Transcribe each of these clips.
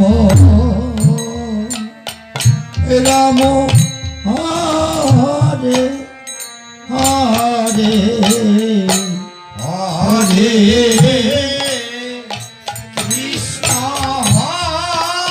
Ram Ram Hare Hare Hare. Krishna হরে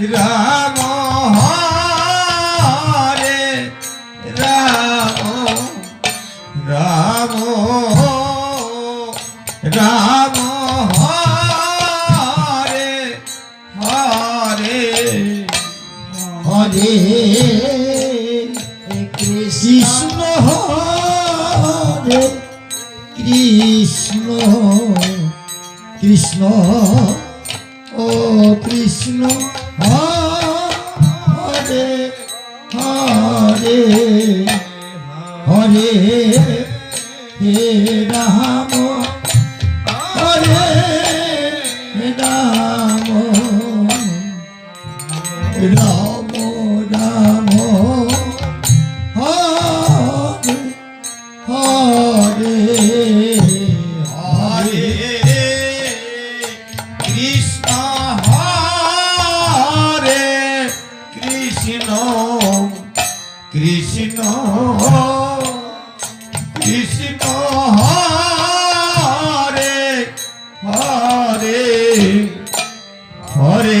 Ram হরে Ram Ram Ram Hare Hare. হরে Krishna ও Krishna. Hare Hare Hare হে Ram. হরে Ram. Ram.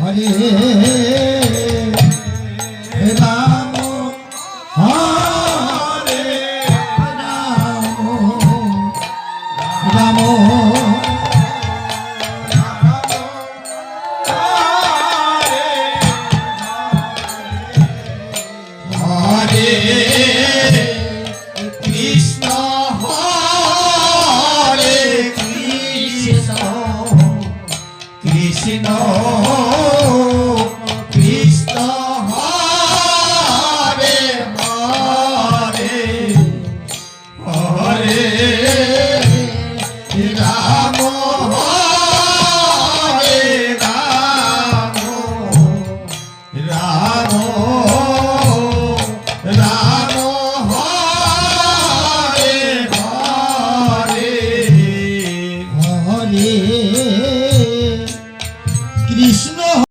Ram